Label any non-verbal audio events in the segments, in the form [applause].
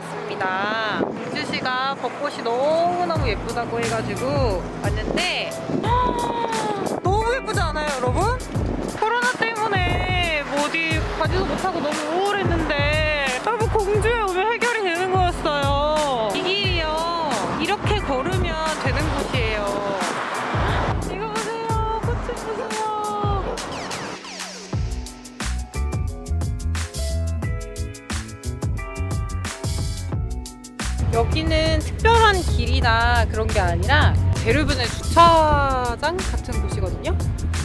왔습니다. 민주씨가 벚꽃이 너무너무 예쁘다고 해가지고 왔는데 여기는 특별한 길이나 그런 게 아니라 대르변의 주차장 같은 곳이거든요.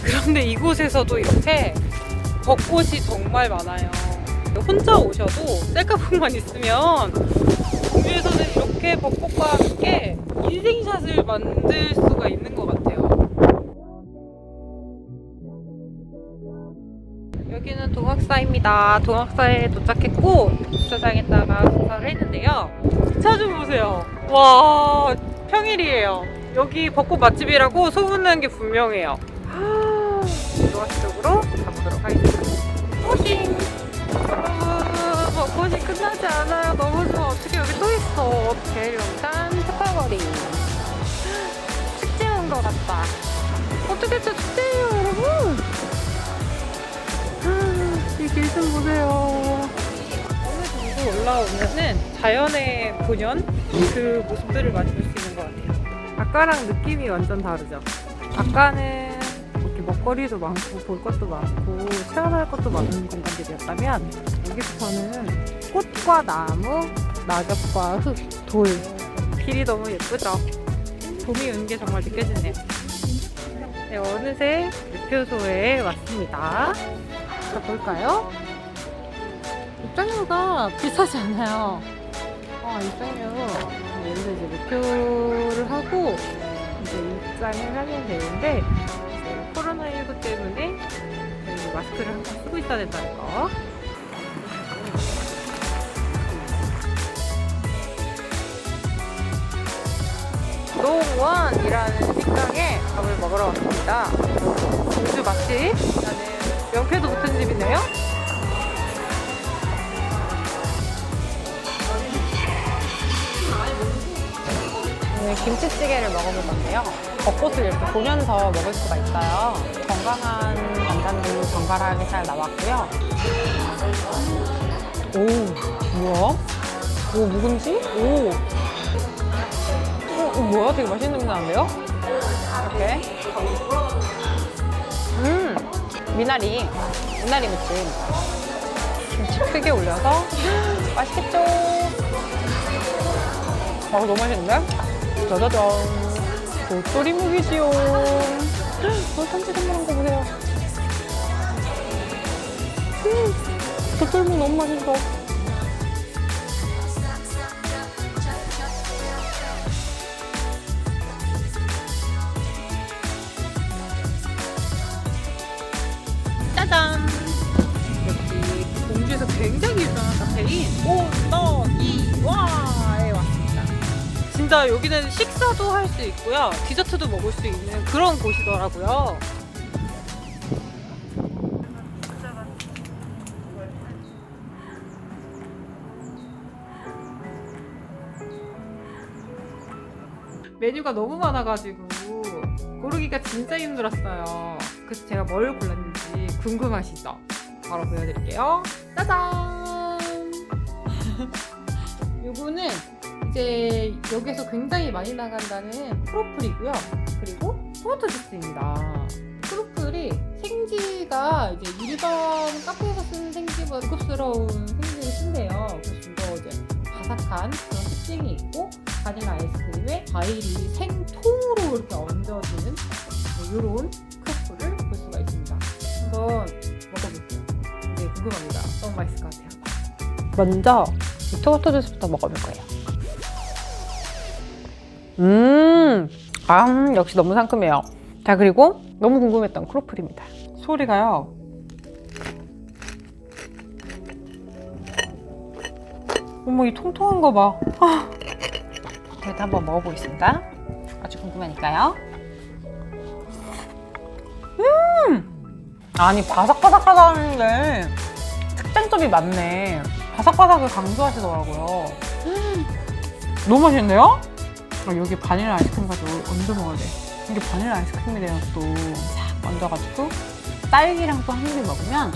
그런데 이곳에서도 이렇게 벚꽃이 정말 많아요. 혼자 오셔도 셀카봉만 있으면 공주에서는 이렇게 벚꽃과 함께 인생샷을 만들 수가 있는 것 같아요. 여기는 동학사입니다. 동학사에 도착했고 주차장에다가 주차를 했는데 요. 차좀 보세요. 와 평일이에요. 여기 벚꽃 맛집이라고 소문난 게 분명해요. [gasps] 동학사 쪽으로 가보도록 하겠습니다. 호싱! 여러분 벚꽃이 끝나지 않아요. 너무 좋아. 어떻게 여기 또 있어. 용산 특파거리. 축제 온 것 같다. 어떻게 저 축제예요 여러분? [gasps] 이 길 좀 보세요. 어느 정도 올라오면은 자연의 본연 그 모습들을 많이 볼 수 있는 것 같아요. 아까랑 느낌이 완전 다르죠. 아까는 이렇게 먹거리도 많고 볼 것도 많고 체험할 것도 많은 공간들이었다면 여기부터는 꽃과 나무, 낙엽과 흙, 돌 길이 너무 예쁘죠. 봄이 온게 정말 느껴지네요. 네, 어느새 매표소에 왔습니다. 자, 볼까요? 입장료가 비싸지 않아요. 어, 입장료. 여기서 이제 매표를 하고, 이제 입장을 하면 되는데, 이제 코로나19 때문에 마스크를 항상 쓰고 있어야 된다는 거. 노원이라는 식당에 밥을 먹으러 왔습니다. 우주 맛집. 김치찌개를 먹어볼 건데요. 벚꽃을 이렇게 보면서 먹을 수가 있어요. 건강한 반찬도 정갈하게 잘 나왔고요. 오, 뭐야? 오, 묵은지? 오. 어, 이거 뭐야? 되게 맛있는 냄새 나는데요? 이렇게. 음, 미나리. 미나리 무침. 김치 크게 올려서. [gasps] 맛있겠죠? 아, 너무 맛있는데? 짜자잔. 도토리묵이지요. 어, 삼지선물한 거 보세요. 음, 도토리묵 너무 맛있어. 진짜 여기는 식사도 할 수 있고요. 디저트도 먹을 수 있는 그런 곳이더라고요. 메뉴가 너무 많아가지고 고르기가 진짜 힘들었어요. 그래서 제가 뭘 골랐는지 궁금하시죠? 바로 보여드릴게요. 짜잔! [laughs] 요거는 이제 여기서 굉장히 많이 나간다는 프로플이고요. 그리고 토마토 주스입니다. 프로플이 생지가 이제 일반 카페에서 쓰는 생지보다 고급스러운 생지를 쓴대요. 그래서 좀 더 이제 바삭한 그런 특징이 있고 바닐라 아이스크림에 과일이 생통으로 이렇게 얹어지는 이런 크로플을 볼 수가 있습니다. 한번 먹어볼게요. 굉장히 궁금합니다. 너무 맛있을 것 같아요. 먼저 이 토마토 주스부터 먹어볼 거예요. 음, 아, 역시 너무 상큼해요. 자, 그리고 너무 궁금했던 크로플입니다. 소리가요. 어머, 이 통통한 거 봐. 아. 그래도 한번 먹어보겠습니다. 아주 궁금하니까요. 음! 아니, 바삭바삭하다는 게 특장점이 많네. 바삭바삭을 강조하시더라고요. 너무 맛있는데요? 아, 여기 바닐라 아이스크림 가지고 얹어 먹어야 돼. 이게 바닐라 아이스크림이래요, 또. 싹 얹어가지고. 딸기랑 또 한 입 먹으면.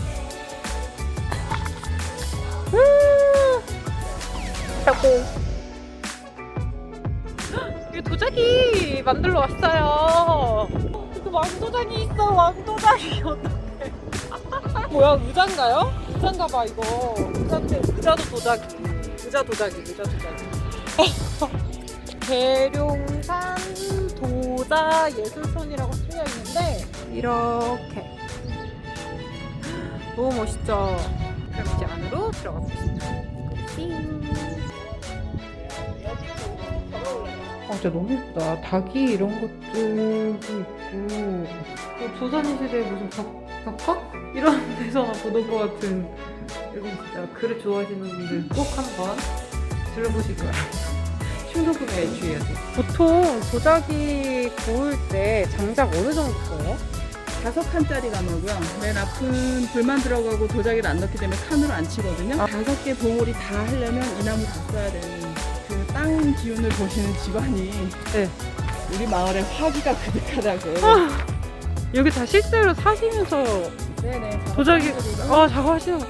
음! 최고. 이 도자기 만들러 왔어요. 이거 왕도장이 있어, 왕도장이. [laughs] 어떡해. 뭐야, 의자인가요? 의자인가 봐, 이거. 의자인데, 의자도 도자기. 의자 도자기, 의자 도자기. [laughs] 계룡산 도자 예술촌이라고 쓰여 있는데 이렇게 너무 멋있죠? 그럼 이제 안으로 들어가 보겠습니다. 띵. 아, 진짜 너무 예쁘다. 닭이 이런 것들도 있고 또 조선시대 무슨 벽, 벽화? 이런 [laughs] 데서만 보던 것 같은 이건 진짜 글을 좋아하시는 분들 꼭 한번 들어보실 거예요. 충동구매에 주의하세요. 보통 도자기 구울 때 장작 어느 정도 써요? 다섯 칸짜리 나무고요. 맨 앞은 불만 들어가고 도자기를 안 넣기 때문에 칸으로 안 치거든요. 아. 다섯 개 봉우리 다 하려면 이 나무 다 써야 되는 그 땅 기운을 보시는 집안이 네. 우리 마을에 화기가 가득하다고. 여기 다 실제로 사시면서 네네. 도자기 작업하시는 아 작업하시는 거.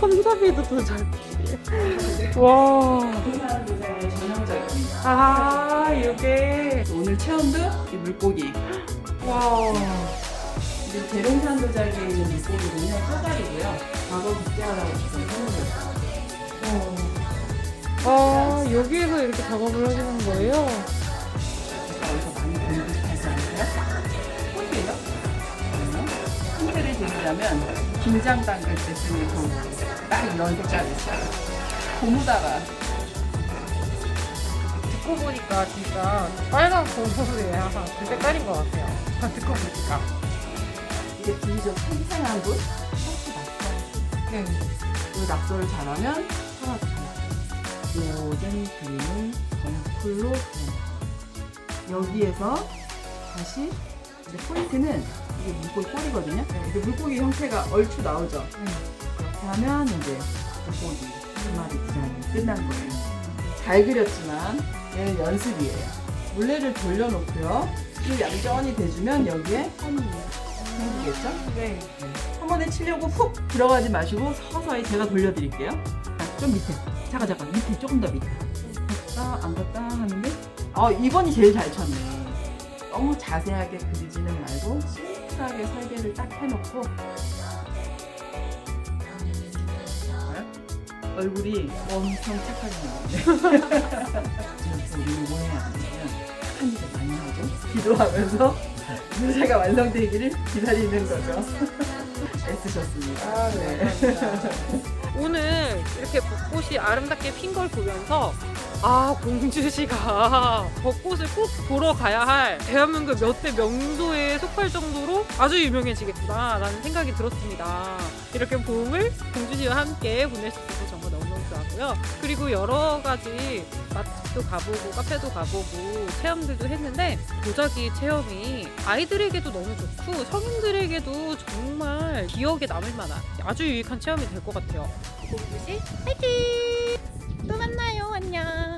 와 손잡이도 도자기. 와. 도자기 도자기의 전형적입니다. 아 이게 오늘 체험도 이 물고기. 와. 이제 대롱산 도자기에 있는 물고기는요 쪼다리고요. 과거 국제화라고 지금 하는 아 여기에서 이렇게 작업을 하시는 거예요? 제가 어디서 많이 본 듯하지 않으세요? 꽃이에요? 아니요. 힌트를 드리자면 김장 담글 때 쓰는 그딱 이런 색깔이 있어요. 고무다가 듣고 보니까 진짜 빨간 고무래야 그 색깔인 것 같아요. 아, 듣고 보니까. 이게 비교적 생생한 분? 혹시 낙서? 네. 이 낙서를 잘하면 사라져요. 요즘 그림을 덩쿨로. 여기에서 다시 이제 포인트는 이게 물고기 꼬리거든요. 이게 물고기 형태가 얼추 나오죠. 그렇게 하면 이제 물고기 한 마리 디자인이 끝난 거예요. 잘 그렸지만 얘는 연습이에요. 물레를 돌려놓고요. 그 얌전히 대주면 여기에 생기겠죠? 네. 한 번에 치려고 훅 들어가지 마시고 서서히 제가 돌려드릴게요. 자, 좀 밑에. 잠깐 잠깐 밑에 조금 더 밑에. 갔다 안 갔다 하는데 어 이번이 제일 잘 쳤네. 너무 자세하게 그리지는 말고 심플하게 설계를 딱 해놓고 봐요? 얼굴이 엄청 착하게 나오네. 그래서 뭐 해야 되냐면 착한 일을 많이 하고 기도하면서 무대가 완성되기를 기다리는 거죠. 애쓰셨습니다. 아, 네. 오늘 이렇게 벚꽃이 아름답게 핀 걸 보면서 아 공주시가 벚꽃을 꼭 보러 가야 할 대한민국 몇 대 명소에 속할 정도로 아주 유명해지겠구나라는 생각이 들었습니다. 이렇게 봄을 공주시와 함께 보낼 수 있어서 정말 너무너무 좋았고요. 그리고 여러 가지 맛집도 가보고 카페도 가보고 체험들도 했는데 도자기 체험이 아이들에게도 너무 좋고 성인들에게도 정말 기억에 남을 만한 아주 유익한 체험이 될 것 같아요. 공주시 화이팅! 또 만나요. 안녕.